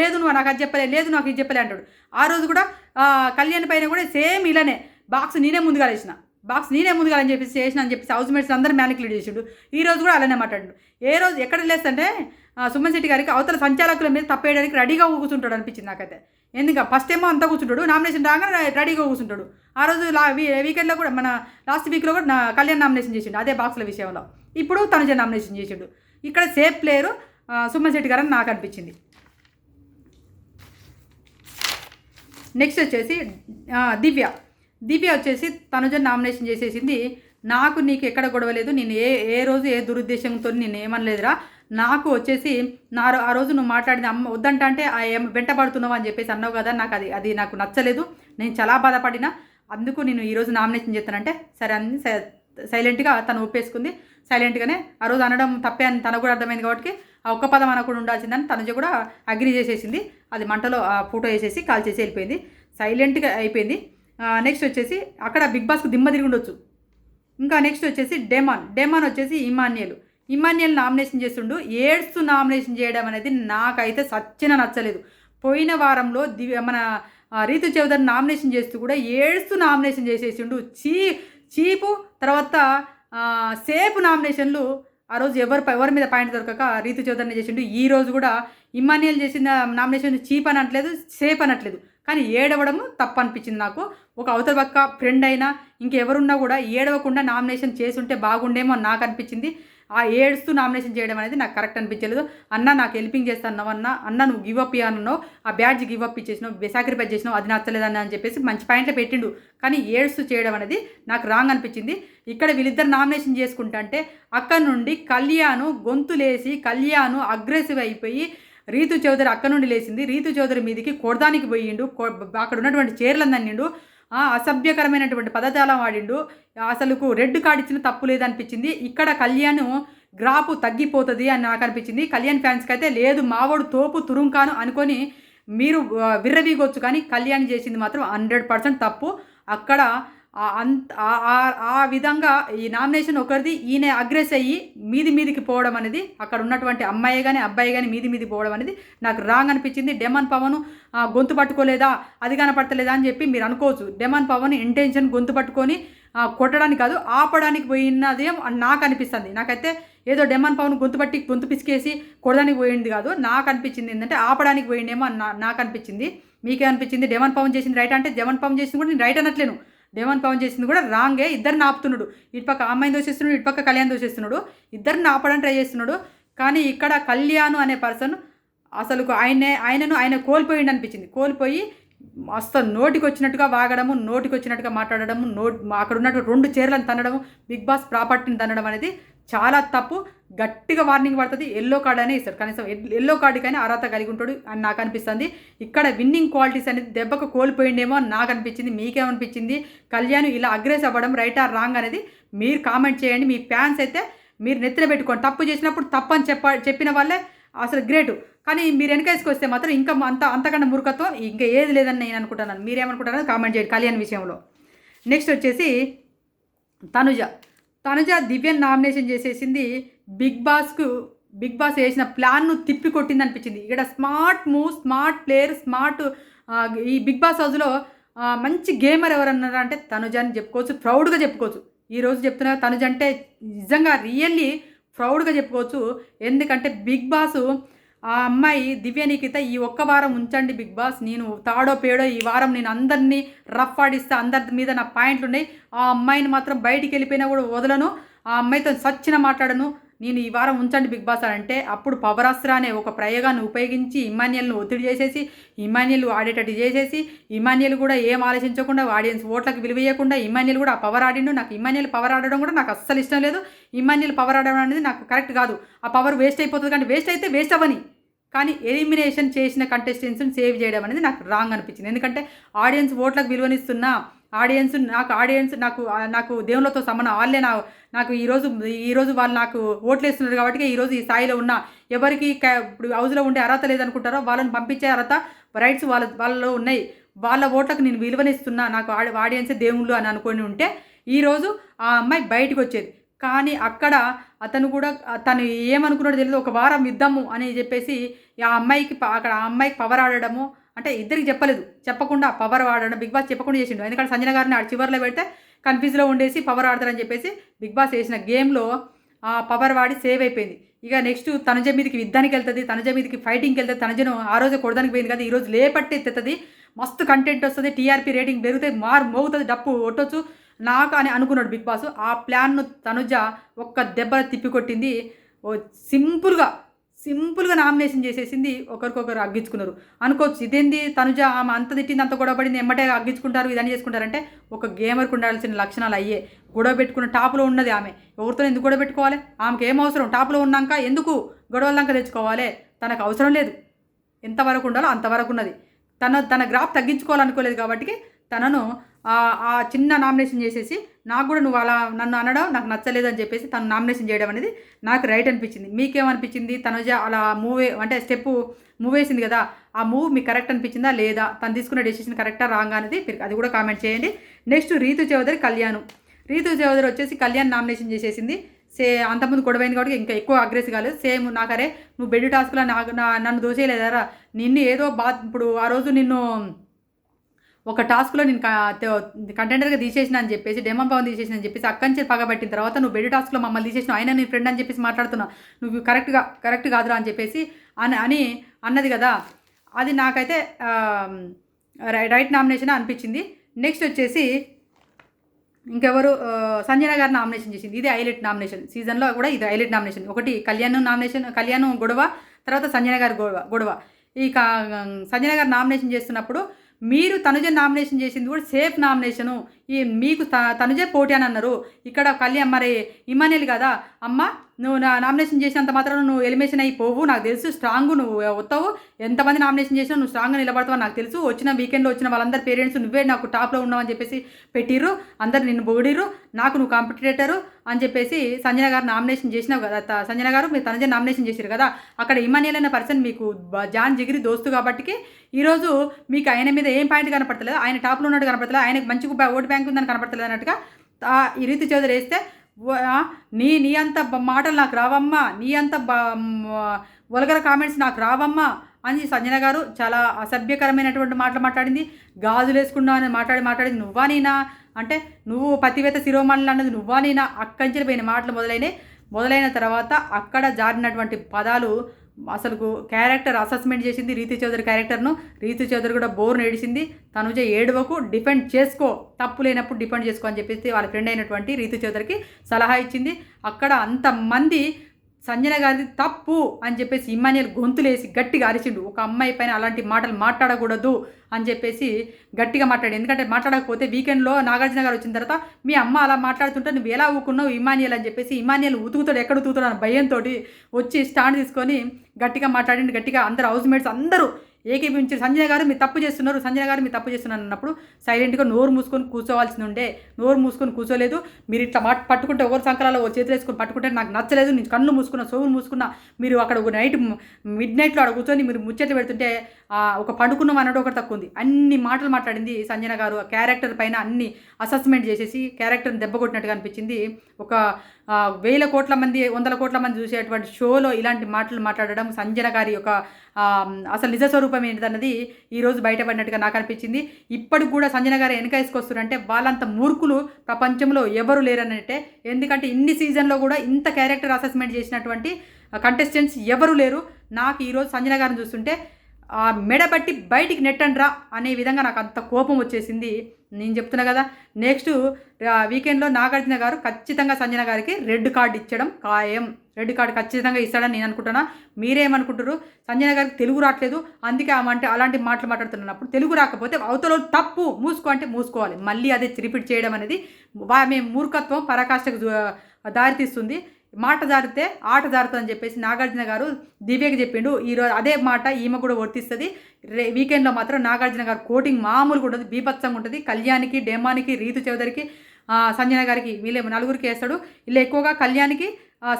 Speaker 1: లేదు నువ్వు నాకు అది చెప్పలే లేదు నాకు ఇది చెప్పలే అంటాడు. ఆ రోజు కూడా కళ్యాణ్ పైన కూడా సేమ్ ఇలానే బాక్స్ నేనే ముందుగా వేసినా బాక్స్ నేనే ముందుగా అని చెప్పేసి చేసిన అని చెప్పేసి హౌస్ మేట్స్ అందరూ మ్యానికులేట్ చేసిండు. ఈ రోజు కూడా అలానే మాట్లాడు ఏ రోజు ఎక్కడ లేస్తుంటే సుమన్ శెట్టి గారికి అవతల సంచాలకుల మీద తప్పేయడానికి రెడీగా కూర్చుంటాడు అనిపించింది నాకైతే. ఎందుకు? ఫస్ట్ ఏమో అంతా కూర్చుంటాడు నామినేషన్ రాగానే రెడీగా కూర్చుంటాడు. ఆ రోజు లా వీకెండ్లో కూడా మన లాస్ట్ వీక్లో కూడా నా కళ్యాణ్ నామినేషన్ చేసిండు అదే బాక్స్ల విషయంలో. ఇప్పుడు తనుజ నామినేషన్ చేసిండు. ఇక్కడ సేఫ్ ప్లేయరు సుమన్ శెట్టి గారు అని నాకు అనిపించింది. నెక్స్ట్ వచ్చేసి దివ్య. దివ్య వచ్చేసి తనుజ నామినేషన్ చేసేసింది. నాకు నీకు ఎక్కడ గొడవ లేదు నేను ఏ ఏ రోజు ఏ దురుద్దేశంతో నేను ఏమనలేదురా. నాకు వచ్చేసి నా ఆ రోజు నువ్వు మాట్లాడిన అమ్మ వద్దంట అంటే ఆ ఏం వెంట పడుతున్నావు అని చెప్పేసి అన్నావు కదా నాకు అది అది నాకు నచ్చలేదు. నేను చాలా బాధపడినా. అందుకు నేను ఈరోజు నామినేషన్ చేస్తానంటే సరే అని సై- సైలెంట్గా తను ఒప్పేసుకుంది. సైలెంట్గానే ఆ రోజు అనడం తప్పే అని తనకు కూడా అర్థమైంది కాబట్టి ఆ ఒక్క పదం అనకుండా ఉండాల్సిందని తనుజ కూడా అగ్రి చేసేసింది. అది మంటలో ఆ ఫోటో వేసేసి కాల్ చేసి వెళ్ళిపోయింది. సైలెంట్గా అయిపోయింది. నెక్స్ట్ వచ్చేసి అక్కడ బిగ్ బాస్కి దిమ్మ తిరిగి ఉండొచ్చు. ఇంకా నెక్స్ట్ వచ్చేసి డెమాన్. డెమాన్ వచ్చేసి ఇమాన్యుయల్. ఇమాన్యుయల్ నామినేషన్ చేస్తుండు. ఏడ్స్ నామినేషన్ చేయడం అనేది నాకైతే సచ్చిన నచ్చలేదు. పోయిన వారంలో దివ్య మన రీతు చౌదరి నామినేషన్ చేస్తూ కూడా ఏడ్స్ నామినేషన్ చేసేసిండు. చీ చీపు తర్వాత సేపు నామినేషన్లు ఆ రోజు ఎవరు ఎవరి మీద పాయింట్ దొరకక రీతు చౌదరిని చేసిండు. ఈ రోజు కూడా ఇమాన్యుయల్ చేసిన నామినేషన్ చీప్ అనట్లేదు సేఫ్ అనట్లేదు. కానీ ఏడవడము తప్పు అనిపించింది నాకు. ఒక అవతల పక్క ఫ్రెండ్ అయినా ఇంకెవరున్నా కూడా ఏడవకుండా నామినేషన్ చేసి ఉంటే బాగుండేమో నాకు అనిపించింది. ఆ ఏడుస్తూ నామినేషన్ చేయడం అనేది నాకు కరెక్ట్ అనిపించలేదు. అన్న నాకు హెల్పింగ్ చేస్తాను అన్న అన్న నువ్వు గివ్ అప్ అన్నావు ఆ బ్యాడ్జ్ గివ్ అప్ ఇచ్చేసినావు సాక్రిఫైస్ చేసినావు అది నచ్చలేదన్న అని చెప్పేసి మంచి పాయింట్లో పెట్టిండు. కానీ ఏడుస్తూ చేయడం అనేది నాకు రాంగ్ అనిపించింది. ఇక్కడ వీళ్ళిద్దరు నామినేషన్ చేసుకుంటా అంటే అక్కడ నుండి కళ్యాణ్ గొంతులేసి కళ్యాణ్ అగ్రెసివ్ అయిపోయి రీతు చౌదరి అక్క నుండి లేచింది. రీతు చౌదరి మీదకి కొడదానికి పోయిండు. అక్కడ ఉన్నటువంటి చీరలను అన్నిండు అసభ్యకరమైనటువంటి పదజాలం వాడిండు అసలుకు రెడ్ కార్డ్ ఇచ్చిన తప్పు లేదనిపించింది. ఇక్కడ కళ్యాణ్ గ్రాపు తగ్గిపోతుంది అని నాకు అనిపించింది. కళ్యాణ్ ఫ్యాన్స్కి అయితే లేదు మావోడు తోపు తురుంకాను అనుకొని మీరు విర్రవీగొచ్చు కానీ కళ్యాణ్ చేసింది మాత్రం హండ్రెడ్ పర్సెంట్ తప్పు. అక్కడ అంత ఆ- విధంగా ఈ నామినేషన్ ఒకరిది ఈయన అగ్రెస్ అయ్యి మీది మీదికి పోవడం అనేది అక్కడ ఉన్నటువంటి అమ్మాయి కానీ అబ్బాయి కానీ మీది మీది పోవడం అనేది నాకు రాంగ్ అనిపించింది. డెమన్ పవన్ గొంతు పట్టుకోలేదా? అది కనపడతలేదా అని చెప్పి మీరు అనుకోవచ్చు. డెమన్ పవన్ ఇంటెన్షన్ గొంతు పట్టుకొని కొట్టడానికి కాదు ఆపడానికి పోయినది నాకు అనిపిస్తుంది. నాకైతే ఏదో డెమన్ పవన్ గొంతు పట్టి గొంతు పిసికేసి కొడడానికి పోయింది కాదు. నాకు అనిపించింది ఏంటంటే ఆపడానికి పోయిండేమో అని నా- నాకు అనిపించింది. మీకే అనిపించింది డెమన్ పవన్ చేసింది రైట్ అంటే డెమన్ పవన్ చేసింది కూడా నేను రైట్ అనట్లేను. దేవన్ పవన్ చేసింది కూడా రాంగే. ఇద్దరిని ఆపుతున్నాడు. ఇటుపక్క అమ్మాయిని దోషిస్తున్నాడు ఇటుపక్క కళ్యాణ్ దోషిస్తున్నాడు. ఇద్దరిని ఆపడానికి ట్రై చేస్తున్నాడు. కానీ ఇక్కడ కళ్యాణ్ అనే పర్సన్ అసలు ఆయనే ఆయనను ఆయన కోల్పోయిండు అనిపించింది. కోల్పోయి మస్తు నోటికి వచ్చినట్టుగా వాగడము నోటికి వచ్చినట్టుగా మాట్లాడడము నోట్ అక్కడ ఉన్నట్టు రెండు చీరలను తనడము బిగ్ బాస్ ప్రాపర్టీని తనడం అనేది చాలా తప్పు. గట్టిగా వార్నింగ్ పడుతుంది. ఎల్లో కార్డ్ అనే ఇస్తాడు. కనీసం ఎల్లో కార్డుకైనా అర్హత కలిగి ఉంటాడు అని నాకు అనిపిస్తుంది. ఇక్కడ విన్నింగ్ క్వాలిటీస్ అనేది దెబ్బకు కోల్పోయిండేమో అని నాకు అనిపించింది. మీకేమనిపించింది? కళ్యాణ్ ఇలా అగ్రెస్ అవ్వడం రైట్ ఆర్ రాంగ్ అనేది మీరు కామెంట్ చేయండి. మీ ఫ్యాన్స్ అయితే మీరు నెత్తిన పెట్టుకోండి. తప్పు చేసినప్పుడు తప్పు అని చెప్ప చెప్పిన వాళ్ళే అసలు గ్రేట్. కానీ మీరు వెనకేసుకొస్తే మాత్రం ఇంకా అంత అంతకన్నా మురుకత్వం ఇంకా ఏది లేదని నేను అనుకుంటున్నాను. మీరేమనుకుంటారో కామెంట్ చేయండి కళ్యాణ్ విషయంలో. నెక్స్ట్ వచ్చేసి తనుజ. తనుజ దివ్యను నామినేషన్ చేసేసింది బిగ్ బాస్కు బిగ్ బాస్ వేసిన ప్లాన్ను తిప్పి కొట్టింది అనిపించింది ఇక్కడ smart move smart player smart ఈ బిగ్ బాస్ హౌస్లో మంచి గేమర్ ఎవరన్నారా అంటే తనుజ అని చెప్పుకోవచ్చు ప్రౌడ్గా చెప్పుకోవచ్చు. ఈ రోజు చెప్తున్నా తనుజ అంటే నిజంగా రియల్లీ ప్రౌడ్గా చెప్పుకోవచ్చు. ఎందుకంటే బిగ్ బాస్ ఆ అమ్మాయి దివ్యనికిత ఈ ఒక్క వారం ఉంచండి బిగ్ బాస్ నేను తాడో పేడో ఈ వారం నేను అందరినీ రఫ్ ఆడిస్తే అందరి మీద నా పాయింట్లు ఉన్నాయి. ఆ అమ్మాయిని మాత్రం బయటికి వెళ్ళిపోయినా కూడా వదలను. ఆ అమ్మాయితో సచ్చిన మాట్లాడను. నేను ఈ వారం ఉంచండి బిగ్ బాస్ అని అంటే అప్పుడు పవరాస్త్ర అనే ఒక ప్రయోగాన్ని ఉపయోగించి ఇమాన్యుల్ని ఒత్తిడి చేసేసి ఇమాన్యుల్ ఆడేటట్టు చేసేసి ఇమాన్యుల్ కూడా ఏం ఆలోచించకుండా ఆడియన్స్ ఓట్లకు విలువేయకుండా ఇమాన్యుల్ కూడా ఆ పవర్ ఆడిండు. నాకు ఇమాన్యుల్ పవర్ ఆడడం కూడా నాకు అస్సలు ఇష్టం లేదు. ఇమాన్యుల్ పవర్ ఆడడం అనేది నాకు కరెక్ట్ కాదు. ఆ పవర్ వేస్ట్ అయిపోతుంది కానీ వేస్ట్ అయితే వేస్ట్ అవ్వని. కానీ ఎలిమినేషన్ చేసిన కంటెస్టెంట్స్ని సేవ్ చేయడం అనేది నాకు రాంగ్ అనిపించింది. ఎందుకంటే ఆడియన్స్ ఓట్లకు విలువనిస్తున్నా ఆడియన్స్ నాకు ఆడియన్స్ నాకు నాకు దేవుళ్ళతో సంబంధం వాళ్ళే నా నాకు ఈరోజు ఈరోజు వాళ్ళు నాకు ఓట్లు వేస్తున్నారు కాబట్టి ఈరోజు ఈ స్థాయిలో ఉన్న ఎవరికి ఇప్పుడు హౌస్లో ఉండే అర్హత లేదనుకుంటారో వాళ్ళని పంపించే అర్హత రైట్స్ వాళ్ళ వాళ్ళలో ఉన్నాయి. వాళ్ళ ఓట్లకు నేను విలువనిస్తున్నా నాకు ఆడి ఆడియన్సే దేవుళ్ళు అని అనుకొని ఉంటే ఈరోజు ఆ అమ్మాయి బయటకు వచ్చేది. కానీ అక్కడ అతను కూడా తను ఏమనుకున్నాడో తెలియదు ఒక వారం ఇద్దాము అని చెప్పేసి ఆ అమ్మాయికి అక్కడ ఆ అమ్మాయికి పవర్ ఆడడము అంటే ఇద్దరికి చెప్పలేదు. చెప్పకుండా పవర్ ఆడడం బిగ్ బాస్ చెప్పకుండా చేసిండు. ఎందుకంటే సంజన గారిని ఆ చివరిలో పెడితే కన్ఫ్యూజ్లో ఉండేసి పవర్ ఆడతారని చెప్పేసి బిగ్ బాస్ వేసిన గేమ్లో ఆ పవర్ వాడి సేవ్ అయిపోయింది. ఇక నెక్స్ట్ తనజ మీదకి యుద్ధానికి వెళ్తుంది తనజ మీదకి ఫైటింగ్కి వెళ్తుంది తనజను ఆ రోజు కొడదానికి పోయింది కదా ఈరోజు లేపట్టి ఎత్తుతుంది. మస్తు కంటెంట్ వస్తుంది టీఆర్పీ రేటింగ్ పెరుగుతుంది మారు మోగుతుంది డప్పు కొట్టొచ్చు. నాకు అని అనుకున్నాడు బిగ్ బాస్. ఆ ప్లాన్ను తనుజ ఒక్క దెబ్బ తిప్పికొట్టింది. ఓ సింపుల్గా సింపుల్గా నామినేషన్ చేసేసింది. ఒకరికొకరు అగ్గించుకున్నారు. అనుకోవచ్చు ఇదేంది తనుజ ఆమె అంత తిట్టింది అంత గొడవ పడింది ఎమ్మటే అగ్గించుకుంటారు ఇదని చేసుకుంటారంటే ఒక గేమర్కి ఉండాల్సిన లక్షణాలు అయ్యే. గొడవ పెట్టుకున్న టాప్లో ఉన్నది ఆమె. ఎవరితో ఎందుకు గొడవ పెట్టుకోవాలి? ఆమెకి ఏం అవసరం? టాప్లో ఉన్నాక ఎందుకు గొడవలంక తెచ్చుకోవాలి? తనకు అవసరం లేదు. ఎంతవరకు ఉండాలో అంతవరకు ఉన్నది. తన తన గ్రాఫ్ తగ్గించుకోవాలనుకోలేదు కాబట్టి తనను ఆ చిన్న నామినేషన్ చేసేసి నాకు కూడా నువ్వు అలా నన్ను అనడం నాకు నచ్చలేదని చెప్పేసి తను నామినేషన్ చేయడం అనేది నాకు రైట్ అనిపించింది. మీకేమనిపించింది? తనుజ అలా మూవ్ అంటే స్టెప్ మూవ్ వేసింది కదా ఆ మూవ్ మీకు కరెక్ట్ అనిపించిందా లేదా? తను తీసుకున్న డెసిషన్ కరెక్టా రాంగ్ అనేది మీరు అది కూడా కామెంట్ చేయండి. నెక్స్ట్ రీతు చౌదరి కళ్యాణ్. రీతు చౌదరి వచ్చేసి కళ్యాణ్ నామినేషన్ చేసేసింది. సే అంతకుముందు గొడవైంది కాబట్టి ఇంకా ఎక్కువ అగ్రెసివ్ కాలేదు. సేమ్ నాకరే నువ్వు బెడ్ టాస్క్లో నాకు నా- నన్ను దోసేయలేదారా? నిన్ను ఏదో బా ఇప్పుడు ఆ రోజు నిన్ను ఒక టాస్క్లో నేను కంటెండర్గా తీసేసిన అని చెప్పేసి డెమం పవన్ తీసేసిన అని చెప్పేసి అక్కడి నుంచి పగబట్టిన తర్వాత నువ్వు బెడ్ టాస్క్లో మమ్మల్ని తీసేసిన ఆయన నీ ఫ్రెండ్ అని చెప్పేసి మాట్లాడుతున్నావు నువ్వు కరెక్ట్గా కరెక్ట్ కాదురా అని చెప్పేసి అని అని అన్నది కదా. అది నాకైతే రై- రైట్ నామినేషన్ అనిపించింది. నెక్స్ట్ వచ్చేసి ఇంకెవరు ఆ, సంజన గారు నామినేషన్ చేసింది. ఇది హైలైట్ నామినేషన్. సీజన్లో కూడా ఇది హైలైట్ నామినేషన్. ఒకటి కళ్యాణ్ నామినేషన్ కళ్యాణ్ గొడవ తర్వాత సంజన గారి గొడవ గొడవ. ఈ కా- సంజన గారు నామినేషన్ చేస్తున్నప్పుడు మీరు తనుజ నామినేషన్ చేసింది కూడా సేఫ్ నామినేషను. ఈ మీకు త- తనుజే పోటీ అని అన్నారు. ఇక్కడ కళ్యాణ్ మరి ఇమానేల్ కదా? అమ్మ నువ్వు నా నామినేషన్ చేసినంత మాత్రం నువ్వు ఎలిమినేషన్ అయిపోవు నాకు తెలుసు స్ట్రాంగ్ నువ్వు వస్తావు ఎంతమంది నామినేషన్ చేసినా నువ్వు స్ట్రాంగ్గా నిలబడతావు నాకు తెలుసు. వచ్చిన వీకెండ్లో వచ్చిన వాళ్ళందరి పేరెంట్స్ నువ్వే నాకు టాప్లో ఉన్నావని చెప్పేసి పెట్టిర్రు. అందరు నిన్ను పొగిడిరు నాకు నువ్వు కాంపిటేటరు అని చెప్పేసి సంజన గారు నామినేషన్ చేసినావు కదా సంజన గారు మీరు తనజే నామినేషన్ చేశారు కదా. అక్కడ ఇమానియల్ అనే పర్సన్ మీకు జాన్ జిగిరి దోస్తు కాబట్టి ఈరోజు మీకు ఆయన మీద ఏం పాయింట్ కనపడతలేదు. ఆయన టాప్లో ఉన్నట్టు కనపడతలేదు. ఆయనకు మంచి ఓటు బ్యాంక్ ఉందని కనపడతలేదు అన్నట్టుగా ఈ రీతి చౌదరి వేస్తే నీ నీ అంత మాటలు నాకు రావమ్మా. నీ అంత వల్గర కామెంట్స్ నాకు రావమ్మా అని సంజన గారు చాలా అసభ్యకరమైనటువంటి మాటలు మాట్లాడింది. గాజులు వేసుకున్నావు అని మాట్లాడి మాట్లాడింది. నువ్వా నీనా? అంటే నువ్వు పతివేత శిరోమణులు అన్నది నువ్వా నీనా? అక్కంచెలు పోయిన మాటలు మొదలైనవి మొదలైన తర్వాత అక్కడ జారినటువంటి పదాలు అసలు క్యారెక్టర్ అసెస్మెంట్ చేసింది రీతి చౌదరి క్యారెక్టర్ను. రీతి చౌదరి కూడా బోర్ నేడిసింది తనుజ ఏడువకు డిపెండ్ చేసుకో తప్పు లేనప్పుడు డిపెండ్ చేసుకో అని చెప్పేసి వాళ్ళ ఫ్రెండ్ అయినటువంటి రీతి చౌదరికి సలహా ఇచ్చింది. అక్కడ అంతమంది సంజన గారిది తప్పు అని చెప్పేసి ఇమ్మానియల్ గొంతులేసి గట్టిగా అరిచిండు. ఒక అమ్మాయి పైన అలాంటి మాటలు మాట్లాడకూడదు అని చెప్పేసి గట్టిగా మాట్లాడు. ఎందుకంటే మాట్లాడకపోతే వీకెండ్లో నాగార్జున గారు వచ్చిన తర్వాత మీ అమ్మ అలా మాట్లాడుతుంటే నువ్వు ఎలా ఊకున్నావు ఇమానియల్ అని చెప్పేసి ఇమానియల్ ఉతుకుతాడు ఎక్కడ ఉతుకుతాడు అని భయంతో వచ్చి స్టాండ్ తీసుకొని గట్టిగా మాట్లాడి గట్టిగా అందరు హౌస్ మేట్స్ అందరూ ఏకీపించి సంజయ్ గారు మీరు తప్పు చేస్తున్నారు. సంజయ్ గారు మీరు తప్పు చేస్తున్నారు అన్నప్పుడు సైలెంట్గా నోరు మూసుకొని కూర్చోవాల్సి ఉండే. నోరు మూసుకొని కూర్చోలేదు. మీరు ఇట్లా మాట పట్టుకుంటే ఒకరి సంకలాలో ఓ చేతులు వేసుకొని పట్టుకుంటే నాకు నచ్చలేదు. నేను కళ్ళు మూసుకున్నా సోములు మూసుకున్నా. మీరు అక్కడ ఒక నైట్ మిడ్ నైట్లో అక్కడ కూర్చొని మీరు ముచ్చట్లు పెడుతుంటే ఒక పండుకున్నాం అన్నట్టు ఒకటి తక్కువ ఉంది. అన్ని మాటలు మాట్లాడింది సంజన గారు. క్యారెక్టర్ పైన అన్ని అసెస్మెంట్ చేసేసి క్యారెక్టర్ని దెబ్బ కొట్టినట్టుగా అనిపించింది. ఒక వేల కోట్ల మంది వందల కోట్ల మంది చూసేటువంటి షోలో ఇలాంటి మాటలు మాట్లాడడం సంజన గారి యొక్క అసలు నిజ స్వరూపం ఏంటిదన్నది ఈరోజు బయటపడినట్టుగా నాకు అనిపించింది. ఇప్పటికి కూడా సంజన గారు వెనక వేసుకొస్తున్నారంటే వాళ్ళంత మూర్ఖులు ప్రపంచంలో ఎవరు లేరనంటే ఎందుకంటే ఇన్ని సీజన్లో కూడా ఇంత క్యారెక్టర్ అసెస్మెంట్ చేసినటువంటి కంటెస్టెంట్స్ ఎవరు లేరు. నాకు ఈరోజు సంజన గారిని చూస్తుంటే ఆ మెడబట్టి బయటికి నెట్టండ్రా అనే విధంగా నాకు అంత కోపం వచ్చేసింది. నేను చెప్తున్నా కదా. నెక్స్ట్ వీకెండ్లో నాగార్జున గారు ఖచ్చితంగా సంజన గారికి రెడ్ కార్డు ఇచ్చడం ఖాయం. రెడ్ కార్డు ఖచ్చితంగా ఇస్తాడని నేను అనుకుంటున్నా. మీరేమనుకుంటారు సంజన గారికి తెలుగు రావట్లేదు అందుకే ఆమె అంటే అలాంటి మాటలు మాట్లాడుతున్నప్పుడు తెలుగు రాకపోతే అవతల తప్పు మూసుకో అంటే మూసుకోవాలి. మళ్ళీ అదే రిపీట్ చేయడం అనేది మేము మూర్ఖత్వం పరాకాష్ఠకు దారితీస్తుంది. మాట జారితే ఆట జారుతుంది అని చెప్పేసి నాగార్జున గారు దివ్యకి చెప్పిండు. ఈరోజు అదే మాట ఈమె కూడా వర్తిస్తుంది. రే వీకెండ్లో మాత్రం నాగార్జున గారు కోటింగ్ మామూలుగా ఉంటుంది బీభత్సంగా ఉంటుంది. కళ్యాణ్కి డెమానికి రీతు చౌదరికి సంజన గారికి వీళ్ళే నలుగురికి వేస్తాడు. ఇలా ఎక్కువగా కళ్యాణ్కి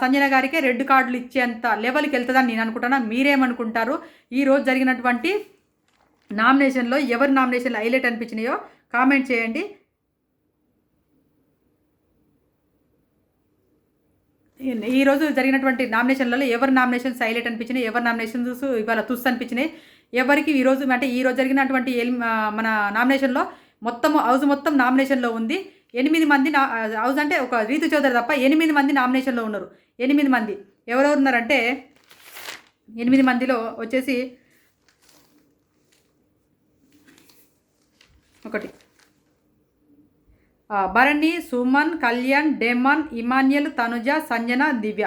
Speaker 1: సంజన గారికే రెడ్ కార్డులు ఇచ్చేంత లెవెల్కి వెళ్తుందని నేను అనుకుంటున్నా మీరేమనుకుంటారు? ఈరోజు జరిగినటువంటి నామినేషన్లో ఎవరి నామినేషన్లు హైలైట్ అనిపించినాయో కామెంట్ చేయండి. ఈ- రోజు జరిగినటువంటి నామినేషన్లలో ఎవరి నామినేషన్ హైలైట్ అనిపించినాయి ఎవరి నామినేషన్స్ ఇవాళ తుస్ అనిపించినాయి. ఎవరికి ఈ రోజు అంటే ఈరోజు జరిగినటువంటి మన నామినేషన్లో మొత్తం హౌస్ మొత్తం నామినేషన్లో ఉంది. ఎనిమిది మంది నా హౌస్ అంటే ఒక రీతు చౌదరి తప్ప ఎనిమిది మంది నామినేషన్లో ఉన్నారు. ఎనిమిది మంది. ఎవరెవరు ఉన్నారంటే ఎనిమిది మందిలో వచ్చేసి ఒకటి. Bharani Suman Kalyan Demon Emmanuel Tanuja Sanjana Divya.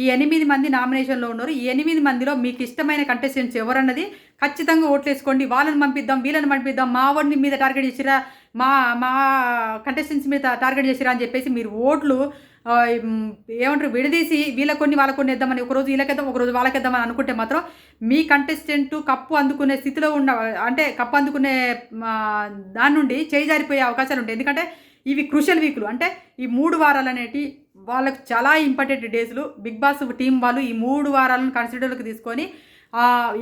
Speaker 1: ఈ ఎనిమిది మంది నామినేషన్లో ఉన్నారు. ఈ ఎనిమిది మందిలో మీకు ఇష్టమైన కంటెస్టెంట్స్ ఎవరన్నది ఖచ్చితంగా ఓట్లేసుకోండి. వాళ్ళని పంపిద్దాం వీళ్ళని పంపిద్దాం. మా వాడిని మీద టార్గెట్ చేసిరా మా మా కంటెస్టెంట్స్ మీద టార్గెట్ చేసిరా అని చెప్పేసి మీరు ఓట్లు ఏమంటారు విడదీసి వీళ్ళ కొన్ని వాళ్ళ కొన్ని ఇద్దామని ఒకరోజు వీళ్ళకేద్దాం ఒకరోజు వాళ్ళకేద్దామని అనుకుంటే మాత్రం మీ కంటెస్టెంట్ కప్పు అందుకునే స్థితిలో ఉన్న అంటే కప్పు అందుకునే దాని నుండి చేయి జారిపోయే అవకాశాలు ఉంటాయి. ఎందుకంటే ఇవి క్రూషల్ వీక్లు. అంటే ఈ మూడు వారాలు అనేటి వాళ్ళకు చాలా ఇంపార్టెంట్ డేస్లు. బిగ్ బాస్ టీం వాళ్ళు ఈ మూడు వారాలను కన్సిడర్లోకి తీసుకొని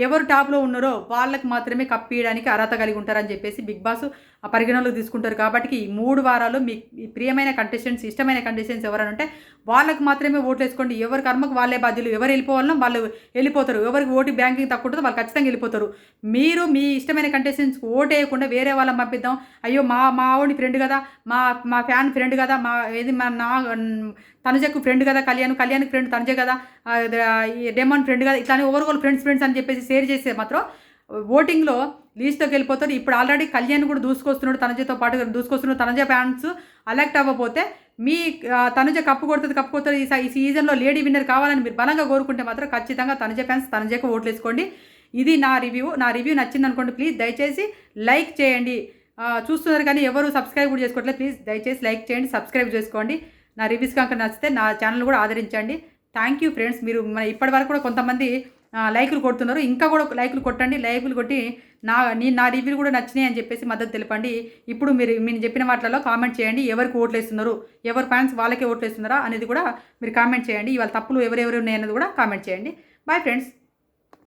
Speaker 1: ఎవరు టాప్లో ఉన్నారో వాళ్ళకి మాత్రమే కప్పియడానికి అర్హత కలిగి ఉంటారని చెప్పేసి బిగ్ బాస్ పరిగణలోకి తీసుకుంటారు. కాబట్టి ఈ మూడు వారాలు మీ ప్రియమైన కంటెస్టెంట్స్ ఇష్టమైన కంటెస్టెంట్స్ ఎవరైనా ఉంటే వాళ్ళకు మాత్రమే ఓట్లు వేసుకోండి. ఎవరి కర్మకు వాళ్ళే బాధ్యులు ఎవరు వెళ్ళిపోవాలనో వాళ్ళు వెళ్ళిపోతారు. ఎవరికి ఓటు బ్యాంకింగ్ తక్కువ ఉంటుందో వాళ్ళు ఖచ్చితంగా వెళ్ళిపోతారు. మీరు మీ ఇష్టమైన కంటెస్టెంట్స్కి ఓటు వేయకుండా వేరే వాళ్ళని పంపిద్దాం. అయ్యో మా మా ఓడి ఫ్రెండ్ కదా మా మా ఫ్యాన్ ఫ్రెండ్ కదా మా ఏది మా నా తనుజకు ఫ్రెండ్ కదా కళ్యాణ్ కళ్యాణ్ ఫ్రెండ్ తనుజ కదా ఆ, ఈ ఫ్రెండ్ కదా ఇట్లానే ఓవర్ ఫ్రెండ్స్ ఫ్రెండ్స్ అని చెప్పేసి షేర్ చేస్తే మాత్రం ఓటింగ్లో లీస్ట్లోకి వెళ్ళిపోతారు ఇప్పుడు ఆల్రెడీ కళ్యాణ్ కూడా దూసుకొస్తున్నాడు తనజతో పాటు. దూసుకొస్తున్నాడు తనజ ఫ్యాన్స్. అలెక్ట్ అవ్వకపోతే మీ ఆ, తనుజ కప్పు కొడుతుంది కప్పు కొడుతుంది. ఈ ఈ సీజన్లో లేడీ విన్నర్ కావాలని మీరు బలంగా కోరుకుంటే మాత్రం ఖచ్చితంగా తనుజ ఫ్యాన్స్ తనుజకు ఓట్లు వేసుకోండి ఇది నా రివ్యూ. నా రివ్యూ నచ్చింది అనుకోండి ప్లీజ్. దయచేసి లైక్ చేయండి. చూస్తున్నారు కానీ ఎవరు సబ్స్క్రైబ్ కూడా చేసుకోవట్లేదు. ప్లీజ్ దయచేసి లైక్ చేయండి సబ్స్క్రైబ్ చేసుకోండి. నా రివ్యూస్ కనుక నచ్చితే నా ఛానల్ కూడా ఆదరించండి. Thank you friends. మీరు మన ఇప్పటి వరకు కూడా కొంతమంది లైకులు కొడుతున్నారు. ఇంకా కూడా లైకులు కొట్టండి. లైకులు కొట్టి నా నీ నా రివ్యూలు కూడా నచ్చినాయి అని చెప్పేసి మద్దతు తెలపండి. ఇప్పుడు మీరు మీరు చెప్పిన వాటిలో కామెంట్ చేయండి. ఎవరికి ఓట్లు వేస్తున్నారు? ఎవరు ఫ్యాన్స్ వాళ్ళకే ఓట్లు వేస్తున్నారా? అనేది కూడా మీరు కామెంట్ చేయండి. ఇవాళ తప్పులు ఎవరెవరు ఉన్నాయన్నది కూడా కామెంట్ చేయండి. Bye friends.